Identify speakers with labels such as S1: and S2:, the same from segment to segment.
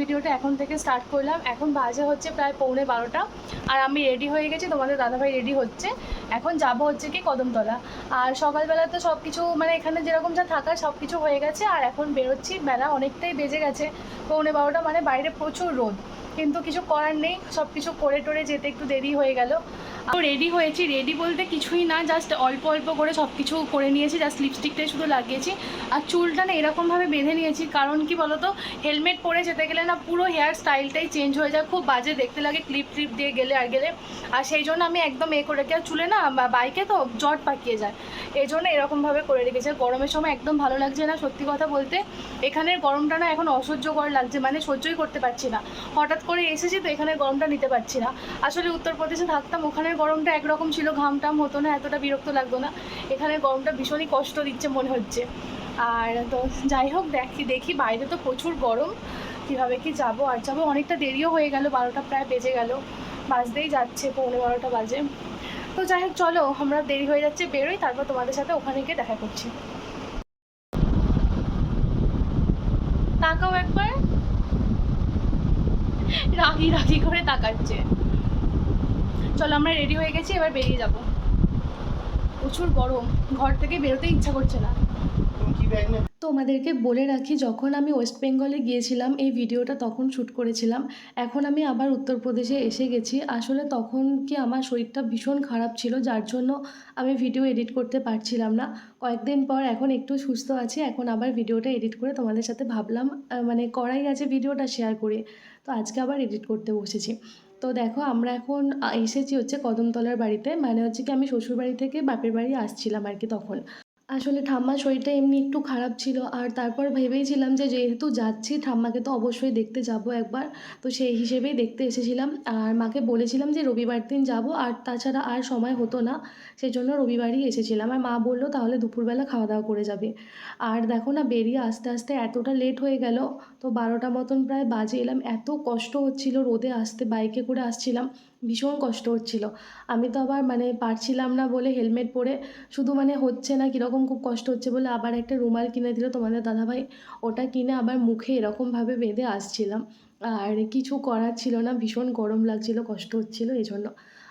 S1: ভিডিওটা এখন থেকে স্টার্ট করলাম। এখন বাজে হচ্ছে প্রায় পৌনে বারোটা। আর আমি রেডি হয়ে গেছি, তোমাদের দাদাভাই রেডি হচ্ছে। এখন যাব হচ্ছে কি কদমতলা। আর সকালবেলা তো সব কিছু মানে এখানে যেরকম যা থাকার সব কিছু হয়ে গেছে। আর এখন বেরোচ্ছি, বেলা অনেকটাই বেজে গেছে। পৌনে বারোটা মানে বাইরে প্রচুর রোদ। কিন্তু কিছু করার নেই সব কিছু করে টোরে যেতে একটু দেরি হয়ে গেল। রেডি হয়েছি রেডি বলতে কিছুই না জাস্ট অল্প অল্প করে সব কিছু করে নিয়েছি জাস্ট লিপস্টিকটাই শুধু লাগিয়েছি। আর চুলটা না এরকমভাবে বেঁধে নিয়েছি, কারণ কি বলতো হেলমেট পরে যেতে গেলে না পুরো হেয়ার স্টাইলটাই চেঞ্জ হয়ে যায়, খুব বাজে দেখতে লাগে ক্লিপ ট্লিপ দিয়ে গেলে আর গেলে। আর সেই জন্য আমি একদম এ করে রেখে আর চুলে না বাইকে তো জট পাকিয়ে যায়। এই জন্য এরকমভাবে করে রেখেছি গরমের সময় একদম ভালো লাগছে না, সত্যি কথা বলতে। এখানের গরমটা না এখন অসহ্যকর লাগছে মানে সহ্যই করতে পারছি না। হঠাৎ করে এসেছি তো এখানে গরমটা নিতে পারছি না। আসলে উত্তরপ্রদেশে থাকতাম, ওখানের গরমটা একরকম ছিল, ঘাম টাম হতো না, এতটা বিরক্ত লাগতো না। এখানে গরমটা ভীষণই কষ্ট দিচ্ছে মনে হচ্ছে। আর তো যাই হোক, দেখি দেখি, বাইরে তো প্রচুর গরম। কীভাবে কি যাব? আর যাব, অনেকটা দেরিও হয়ে গেল, বারোটা প্রায় বেজে গেল। বাজতেই যাচ্ছে, পৌনে বারোটা বাজে। তো যাই হোক, চলো, আমরা দেরি হয়ে যাচ্ছে, বেরোই, তারপর তোমাদের সাথে ওখানে গিয়ে দেখা করছি। তাকাও একবার। রাগি রাগি করে তাকাচ্ছে। চলো, আমরা রেডি হয়ে গেছি, এবার বেরিয়ে যাব। প্রচুর গরম, ঘর থেকে বেরোতে ইচ্ছা করছে না। তোমাদেরকে বলে রাখি, যখন আমি ওয়েস্ট বেঙ্গলে গিয়েছিলাম, এই ভিডিওটা তখন শ্যুট করেছিলাম। এখন আমি আবার উত্তরপ্রদেশে এসে গেছি। আসলে তখন কি আমার শরীরটা ভীষণ খারাপ ছিল, যার জন্য আমি ভিডিও এডিট করতে পারছিলাম না। কয়েকদিন পর এখন একটু সুস্থ আছি, এখন আবার ভিডিওটা এডিট করে তোমাদের সাথে ভাবলাম মানে করাই আছে ভিডিওটা শেয়ার করে। তো আজকে আবার এডিট করতে বসেছি। তো দেখো, আমরা এখন এসেছি হচ্ছে কদমতলার বাড়িতে। মানে হচ্ছে কি আমি শ্বশুর বাড়ি থেকে বাপের বাড়ি আসছিলাম আর কি তখন। আসলে ঠাম্মার শরীরটা এমনি একটু খারাপ ছিল আর তারপর ভেবেছিলাম যে যেহেতু যাচ্ছি, ঠাম্মাকে তো অবশ্যই দেখতে যাব একবার। তো সেই হিসেবেই দেখতে এসেছিলাম আর মাকে বলেছিলাম যে রবিবার দিন যাব আর তাছাড়া আর সময় হতো না সেই জন্য রবিবারই এসেছিলাম। আর মা বলল, তাহলে দুপুরবেলা খাওয়া দাওয়া করে যাবে। আর দেখো না, বেরিয়ে আস্তে আস্তে এতটা লেট হয়ে গেল, তো বারোটা মতন প্রায় বাজে এলাম। এত কষ্ট হচ্ছিল রোদে আসতে বাইকে করে আসছিলাম। ভীষণ কষ্ট হচ্ছিল। আমি তো আবার মানে পারছিলাম না বলে হেলমেট পরে, শুধু মানে হচ্ছে না কীরকম খুব কষ্ট হচ্ছে বলে আবার একটা রুমাল কিনে দিল তোমাদের দাদাভাই। ওটা কিনে আবার মুখে এরকমভাবে বেঁধে আসছিলাম। আর কিছু করার ছিল না, ভীষণ গরম লাগছিল, কষ্ট হচ্ছিল এই জন্য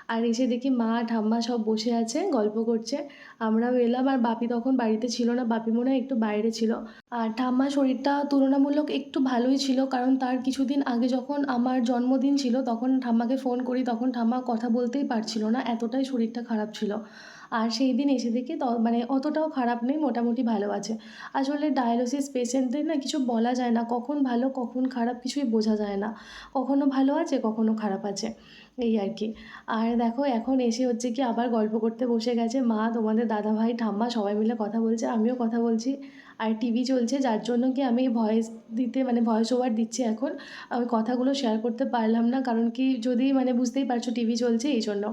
S1: আর এসে দেখি মা, ঠাম্মা সব বসে আছে, গল্প করছে। আমরাও এলাম আর বাপি তখন বাড়িতে ছিল না, বাপি মনে হয় একটু বাইরে ছিল। আর ঠাম্মার শরীরটা তুলনামূলক একটু ভালোই ছিল, কারণ তার কিছুদিন আগে যখন আমার জন্মদিন ছিল, তখন ঠাম্মাকে ফোন করি, তখন ঠাম্মা কথা বলতেই পারছিল না, এতটাই শরীরটা খারাপ ছিল। আর সেই দিন এসে দেখি ত মানে অতটাও খারাপ নেই, মোটামুটি ভালো আছে। আসলে ডায়ালিসিস পেশেন্টদের না কিছু বলা যায় না, কখন ভালো, কখন খারাপ কিছুই বোঝা যায় না। কখনো ভালো আছে, কখনো খারাপ আছে। এই আর কি। আর দেখো, এখন এসে হচ্ছে কি আবার গল্প করতে বসে গেছে মা, তোমাদের দাদা ভাই ঠাম্মা সবাই মিলে কথা বলছে, আমিও কথা বলছি। আর টিভি চলছে, যার জন্য কি আমি ভয়েস দিতে মানে ভয়েস ওভার দিচ্ছি এখন। আমি কথাগুলো শেয়ার করতে পারলাম না, কারণ কি যদি মানে বুঝতেই পারছ টিভি চলছে, এই জন্য।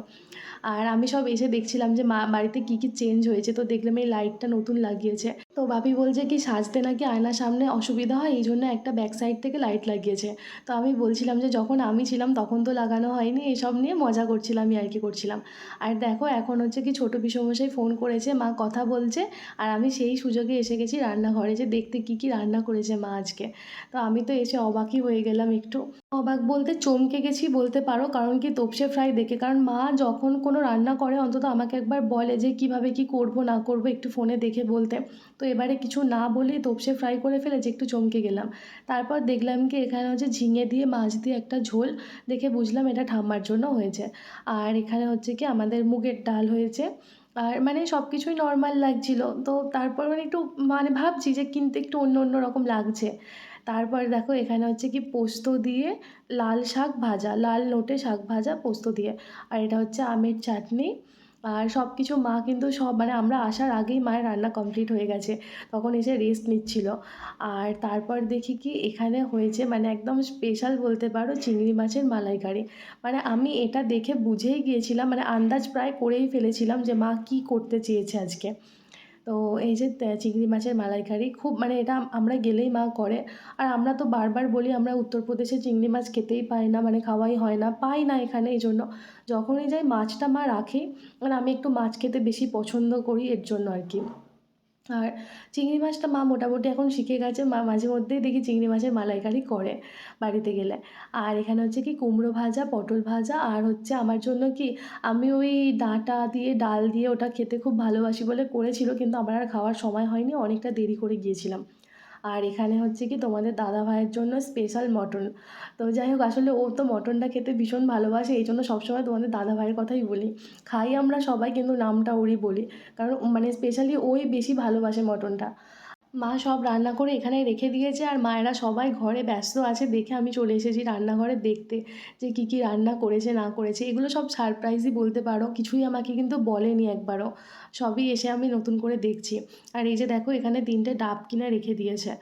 S1: আর আমি সব এসে দেখছিলাম যে মা, বাড়িতে কী কী চেঞ্জ হয়েছে। তো দেখলাম এই লাইটটা নতুন লাগিয়েছে। তো বাপি বলছে কি, সাজতে নাকি আয়নার সামনে অসুবিধা হয়, এই জন্য একটা ব্যাক সাইড থেকে লাইট লাগিয়েছে। তো আমি বলছিলাম যে যখন আমি ছিলাম তখন তো লাগানো হয়নি, এসব নিয়ে মজা করছিলাম আর কি করছিলাম। আর দেখো এখন হচ্ছে কি ছোটো পিসমশাই ফোন করেছে, মা কথা বলছে, আর আমি সেই সুযোগে এসে গেছি রান্নাঘরে যে দেখতে কী কী রান্না করেছে মা আজকে। তো আমি তো এসে অবাকই হয়ে গেলাম একটু। অবাক বলতে চমকে গেছি বলতে পারো, কারণ কি তোপসে ফ্রাই দেখে, কারণ মা যখন কোনো রান্না করে, অন্তত আমাকে একবার বলে যে কীভাবে কি করব, না করব একটু ফোনে দেখে বলতে। তো এবারে কিছু না বলেই তোপসে ফ্রাই করে ফেলেছে একটু চমকে গেলাম। তারপর দেখলাম কি এখানে হচ্ছে ঝিঙে দিয়ে, মাছ দিয়ে একটা ঝোল দেখে বুঝলাম এটা ঠাম্মার জন্য হয়েছে। আর এখানে হচ্ছে কি আমাদের মুগের ডাল হয়েছে। আর মানে সব কিছুই নর্মাল লাগছিল। তো তারপর মানে একটু মানে ভাবছি যে কিন্তু একটু অন্য অন্য রকম লাগছে। তারপর দেখো এখানে হচ্ছে কি পোস্ত দিয়ে লাল শাক ভাজা, লাল নোটে শাক ভাজা, পোস্ত দিয়ে। আর এটা হচ্ছে আমের চাটনি। আর সব কিছু মা কিন্তু সব মানে আমরা আসার আগেই মায়ের রান্না কমপ্লিট হয়ে গেছে। তখন এসে রেস্ট নিচ্ছিল। আর তারপর দেখি কি এখানে হয়েছে মানে একদম স্পেশাল বলতে পারো চিংড়ি মাছের মালাইকারি। মানে আমি এটা দেখে বুঝেই গিয়েছিলাম মানে আন্দাজ প্রায় করেই ফেলেছিলাম যে মা কী করতে চেয়েছে আজকে। তো এই যে চিংড়ি মাছের মালাইকারি খুব মানে এটা আমরা গেলেই মা করে। আর আমরা তো বারবার বলি আমরা উত্তরপ্রদেশে চিংড়ি মাছ খেতেই পাই না মানে খাওয়াই হয় না, পাই না এখানে এই জন্য। যখনই যাই মাছটা মা রাখে মানে আমি একটু মাছ খেতে বেশি পছন্দ করি এর জন্য আর কি। আর চিংড়ি মাছটা মা মোটামুটি এখন শিখে গেছে। মা মাঝে মধ্যেই দেখি চিংড়ি মাছের মালাইকারি করে বাড়িতে গেলে। আর এখানে হচ্ছে কি কুমড়ো ভাজা, পটল ভাজা আর হচ্ছে আমার জন্য কি আমি ওই ডাঁটা দিয়ে, ডাল দিয়ে ওটা খেতে খুব ভালোবাসি বলে করেছিল। কিন্তু আমার আর খাওয়ার সময় হয়নি। অনেকটা দেরি করে গিয়েছিলাম। আর এখানে হচ্ছে কি তোমাদের দাদা ভাইয়ের জন্য স্পেশাল মটন তো যাই হোক, আসলে ও তো মটনটা খেতে ভীষণ ভালোবাসে, এই জন্য সবসময় তোমাদের দাদা ভাইয়ের কথাই বলি। খাই আমরা সবাই, কিন্তু নামটা ওরই বলি। কারণ মানে স্পেশালি ওই বেশি ভালোবাসে মটনটা। মা সব রান্না করে এখানে রেখে দিয়েছে আর মায়েরা সবাই ঘরে ব্যস্ত আছে দেখে আমি চলে এসেছি রান্নাঘরে দেখতে যে কী কী রান্না করেছে, না করেছে। এগুলো সব সারপ্রাইজই বলতে পারো, কিছুই আমাকে কিন্তু বলেনি একবারও। সবই এসে আমি নতুন করে দেখছি। আর এই যে দেখো, এখানে তিনটে ডাব কিনে রেখে দিয়েছে।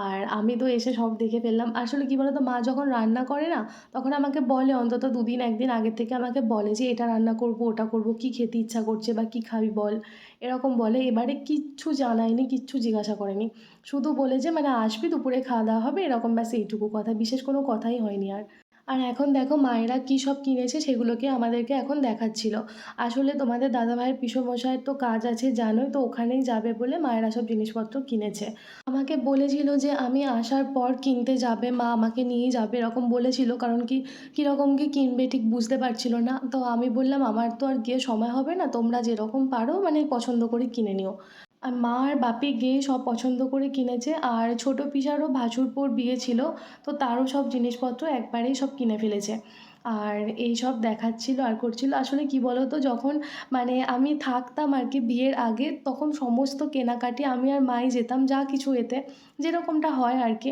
S1: আর আমি তো এসে সব দেখে ফেললাম। আসলে কী বলতো, মা যখন রান্না করে না, তখন আমাকে বলে অন্তত দুদিন, একদিন আগের থেকে আমাকে বলে যে, এটা রান্না করব, ওটা করব, কী খেতে ইচ্ছা করছে বা কী খাবি বল? এরকম বলে, এবারে কিচ্ছু জানায়নি, কিচ্ছু জিজ্ঞাসা করেনি। শুধু বলে যে মানে আসবি, দুপুরে খাওয়া দাওয়া হবে, এরকম ব্যাস এইটুকু কথা। বিশেষ কোনো কথাই হয়নি আর। আর এখন দেখো মায়েরা কী সব কিনেছে সেগুলোকে আমাদেরকে এখন দেখাচ্ছিল। আসলে তোমাদের দাদাভাইয়ের পিসোমশাইয়ের তো কাজ আছে, জানোই তো ওখানেই যাবে বলে মায়েরা সব জিনিসপত্র কিনেছে। আমাকে বলেছিল যে আমি আসার পর কিনতে যাবে, মা আমাকে নিয়ে যাবে এরকম বলেছিল, কারণ কি, কীরকম কি কিনবে ঠিক বুঝতে পারছিল না। তো আমি বললাম, আমার তো আর গিয়ে সময় হবে না, তোমরা যেরকম পারো মানে পছন্দ করে কিনে নিও। আর মা আর বাপি গিয়ে সব পছন্দ করে কিনেছে। আর ছোটো পিসারও ভাসুরপোর বিয়ে ছিল, তো তারও সব জিনিসপত্র একবারেই সব কিনে ফেলেছে। আর এই সব দেখাচ্ছিল আর করছিল। আসলে কি বলো তো যখন মানে আমি থাকতাম আর কি বিয়ের আগে, তখন সমস্ত কেনাকাটি আমি আর মাই যেতাম যা কিছু এতে, যেরকমটা হয় আর কি।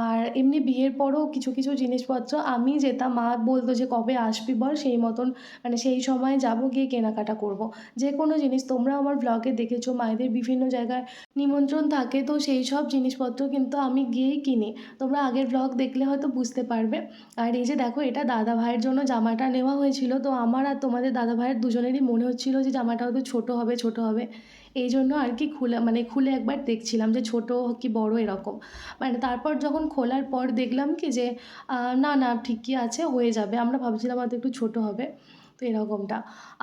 S1: আর এমনি বিয়ের পরও কিছু কিছু জিনিসপত্র আমি যেতাম। মা বলতো যে, কবে আসবি বল? সেই মতন মানে সেই সময় যাব গিয়ে কেনাকাটা করব। যে কোনো জিনিস তোমরা আমার ব্লগে দেখেছ, মায়েদের বিভিন্ন জায়গায় নিমন্ত্রণ থাকে, তো সেই সব জিনিসপত্র কিন্তু আমি গিয়েই কিনি। তোমরা আগের ব্লগ দেখলে হয়তো বুঝতে পারবে। আর এই যে দেখো, এটা দাদা ভাইয়ের জন্য জামাটা নেওয়া হয়েছিল, তো আমার আর তোমাদের দাদা ভাইয়ের দুজনেরই মনে হচ্ছিল যে জামাটা হয়তো ছোটো হবে ছোটো হবে। এই জন্য আর কি খুলে মানে খুলে একবার দেখছিলাম যে ছোট কি বড় এরকম। মানে তারপর যখন খোলার পর দেখলাম কি যে না না, ঠিকই আছে, হয়ে যাবে। আমরা ভাবছিলাম হয়তো একটু ছোটো হবে। তো এরকমটা।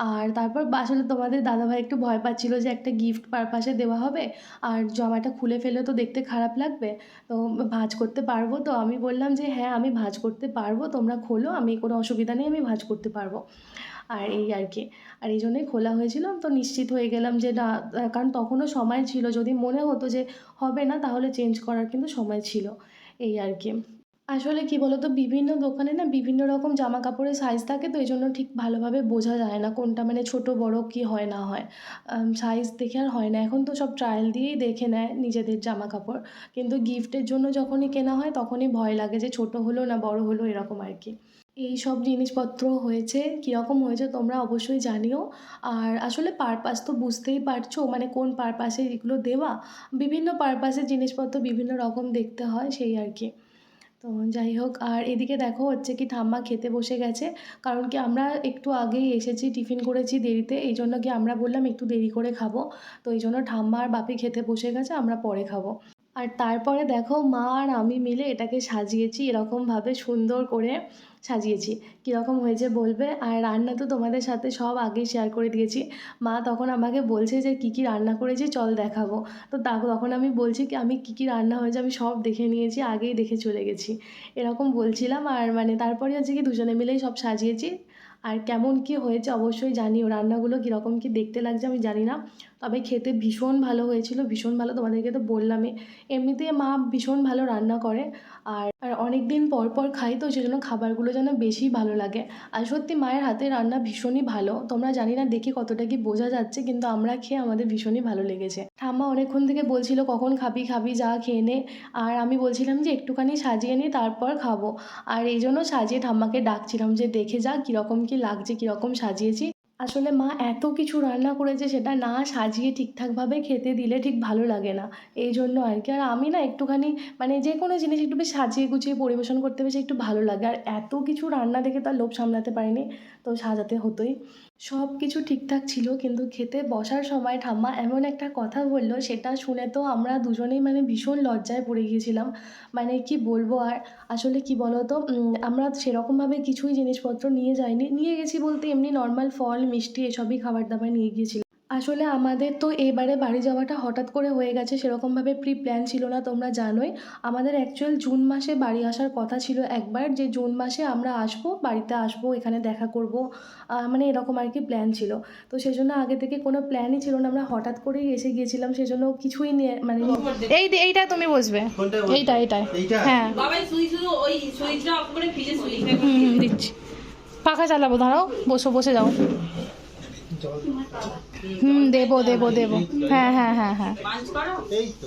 S1: আর তারপর আসলে তোমাদের দাদাভাই একটু ভয় পাচ্ছিল যে একটা গিফট পারপাসে দেওয়া হবে, আর জামাটা খুলে ফেলে তো দেখতে খারাপ লাগবে, তো ভাঁজ করতে পারব তো? আমি বললাম যে হ্যাঁ আমি ভাঁজ করতে পারব, তোমরা খোলো, আমি কোনো অসুবিধা নেই, আমি ভাঁজ করতে পারব। আর এই আর কি, আর এই জন্যই খোলা হয়েছিল, তো নিশ্চিত হয়ে গেলাম যে না, কারণ তখনও সময় ছিল, যদি মনে হতো যে হবে না, তাহলে চেঞ্জ করার কিন্তু সময় ছিল, এই আর কি। আসলে কি বলতো, বিভিন্ন দোকানে না বিভিন্ন রকম জামা কাপড়ের সাইজ থাকে তো এই জন্য ঠিক ভালোভাবে বোঝা যায় না কোনটা মানে ছোট, বড় কি হয়, না হয়। সাইজ দেখে আর হয় না। এখন তো সব ট্রায়াল দিয়েই দেখে নেয় নিজেদের জামা কাপড় কিন্তু গিফটের জন্য যখনই কেনা হয় তখনই ভয় লাগে যে ছোট হলো না বড় হলো এরকম আর কি। এই সব জিনিসপত্র হয়েছে, কীরকম হয়েছে তোমরা অবশ্যই জানিও। আর আসলে পারপাস তো বুঝতেই পারছ মানে কোন পারপাসে এগুলো দেওয়া। বিভিন্ন পারপাসের জিনিসপত্র বিভিন্ন রকম দেখতে হয়, সেই আর কি। তো যাই হোক, আর এদিকে দেখো হচ্ছে কি ঠাম্মা খেতে বসে গেছে। কারণ কি আমরা একটু আগেই এসেছি, টিফিন করেছি দেরিতে, এই জন্য কি আমরা বললাম একটু দেরি করে খাব। তো এই জন্য ঠাম্মা আর বাপি খেতে বসে গেছে, আমরা পরে খাব। আর তারপরে দেখো মা আর আমি মিলে এটাকে সাজিয়েছি, এরকমভাবে সুন্দর করে সাজিয়েছি। কীরকম হয়েছে বলবে? আর রান্না তো তোমাদের সাথে সব আগেই শেয়ার করে দিয়েছি। মা তখন আমাকে বলছে যে, কী কী রান্না করেছি? চল দেখাবো। তো তা তখন আমি বলছি কি, আমি কী কী রান্না হয়েছে? আমি সব দেখে নিয়েছি, আগেই দেখে চলে গেছি। এরকম বলছিলাম আর মানে তারপরে হচ্ছে কি দুজনে মিলেই সব সাজিয়েছি। আর কেমন কী হয়েছে অবশ্যই জানিও। রান্নাগুলো কীরকম কী দেখতে লাগছে আমি জানি না। তবে খেতে ভীষণ ভালো হয়েছিল, ভীষণ ভালো তোমাদেরকে তো বললামই। এমনিতে মা ভীষণ ভালো রান্না করে আর আর অনেক দিন পর পর খাই তো সেজন্য খাবারগুলো যেন বেশি ভালো লাগে। আর সত্যি মায়ের হাতের রান্না ভীষণই ভালো। তোমরা জানি না দেখে কতটা কি বোঝা যাচ্ছে, কিন্তু আমরা খেয়ে আমাদের ভীষণই ভালো লেগেছে। ঠাম্মা অনেকক্ষণ থেকে বলছিল, কখন খাবি খাবি, যা খেয়ে নে। আর আমি বলছিলাম যে, একটুখানি সাজিয়ে নিই তারপর খাব। আর এই জন্য সাজিয়ে ঠাম্মাকে ডাকছিলাম যে, দেখে যা, কীরকম কী লাগছে, কীরকম সাজিয়েছি। আসলে মা এত কিছু রান্না করেছে সেটা না সাজিয়ে ঠিকঠাকভাবে খেতে দিলে ঠিক ভালো লাগে না। এই জন্য আর কি। আর আমি না একটুখানি মানে যে কোনো জিনিস একটু বেশ সাজিয়ে গুছিয়ে পরিবেশন করতে বেশি একটু ভালো লাগে। আর এত কিছু রান্না দেখে তার লোভ সামলাতে পারিনি। তো সাজাতে হতোই। সব কিছু ঠিকঠাক ছিল, কিন্তু খেতে বসার সময় ঠাম্মা এমন একটা কথা বলল, সেটা শুনে তো আমরা দুজনেই মানে ভীষণ লজ্জায় পড়ে গিয়েছিলাম। মানে কি বলব আর? আসলে কি বলো তো আমরা সেরকমভাবে কিছুই জিনিসপত্র নিয়ে যাইনি। নিয়ে গেছি বলতে এমনি নর্মাল ফল, মিষ্টি এসবই খাবার দাবার নিয়ে গিয়েছিলাম। আসলে আমাদের তো এবারে বাড়ি যাওয়াটা হঠাৎ করে হয়ে গেছে সেরকমভাবে প্রি প্ল্যান ছিল না তোমরা জানোই। আমাদের অ্যাকচুয়াল জুন মাসে বাড়ি আসার কথা ছিল একবার যে জুন মাসে আমরা আসব বাড়িতে আসব এখানে দেখা করব মানে এরকম আর কি প্ল্যান ছিল। তো সেই জন্য আগে থেকে কোনো প্ল্যানই ছিল না আমরা হঠাৎ করেই এসে গিয়েছিলাম সেজন্য কিছুই নিয়ে মানে
S2: এই এইটা তুমি বসবে। এইটা এইটাই
S3: এইটা?
S2: হ্যাঁ। দিচ্ছি। পাখা চালাবো দাঁড়াও বসো বসে যাও। হুম দেবো দেবো দেবো। হ্যাঁ হ্যাঁ হ্যাঁ হ্যাঁ।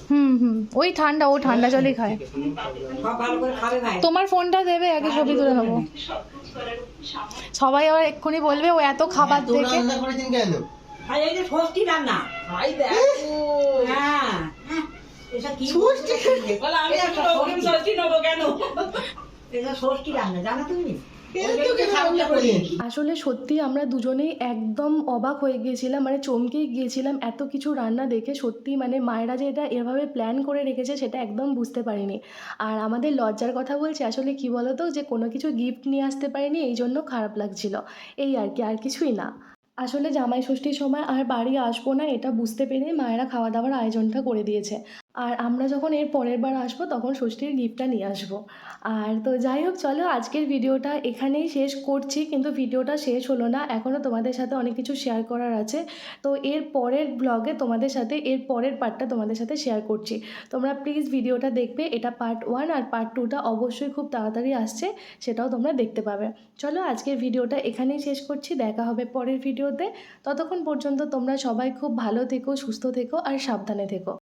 S2: হুম হুম। ওই ঠান্ডা ও ঠান্ডা জলই খায়।
S4: সব ভালো করে খাবে ভাই
S2: তোমার ফোনটা দেবে আগে ছবি তুলে নেব। সবাই আবার এক্ষুনি বলবে ও এত খাবার দেখে
S3: রান্না।
S4: হ্যাঁ। ষষ্ঠী রান্না জানো তুমি?
S1: আসলে সত্যি আমরা দুজনেই একদম অবাক হয়ে গিয়েছিলাম মানে চমকেই গিয়েছিলাম এত কিছু রান্না দেখে। সত্যি মানে মায়েরা যে এটা এভাবে প্ল্যান করে রেখেছে সেটা একদম বুঝতে পারিনি। আর আমাদের লজ্জার কথা বলছি আসলে কি বলতো যে কোনো কিছু গিফট নিয়ে আসতে পারিনি এই জন্য খারাপ লাগছিল। এই আর কি আর কিছুই না। আসলে জামাই ষষ্ঠীর সময় আর বাড়ি আসব না এটা বুঝতে পেরে মায়েরা খাওয়া দাওয়ার আয়োজনটা করে দিয়েছে। আর আমরা যখন এর পরের বার আসব, তখন ষষ্ঠীর গিফটটা নিয়ে আসব। আর তো যাই হোক, চলো আজকের ভিডিওটা এখানেই শেষ করছি, কিন্তু ভিডিওটা শেষ হলো না। এখনও তোমাদের সাথে অনেক কিছু শেয়ার করার আছে। তো এর পরের ব্লগে তোমাদের সাথে, এর পরের পার্টটা তোমাদের সাথে শেয়ার করছি। তোমরা প্লিজ ভিডিওটা দেখবে, এটা পার্ট ওয়ান আর পার্ট টুটা অবশ্যই খুব তাড়াতাড়ি আসছে, সেটাও তোমরা দেখতে পাবে। চলো আজকের ভিডিওটা এখানেই শেষ করছি, দেখা হবে পরের ভিডিওতে ততক্ষণ পর্যন্ত তোমরা সবাই খুব ভালো থেকো, সুস্থ থেকো আর সাবধানে থেকো।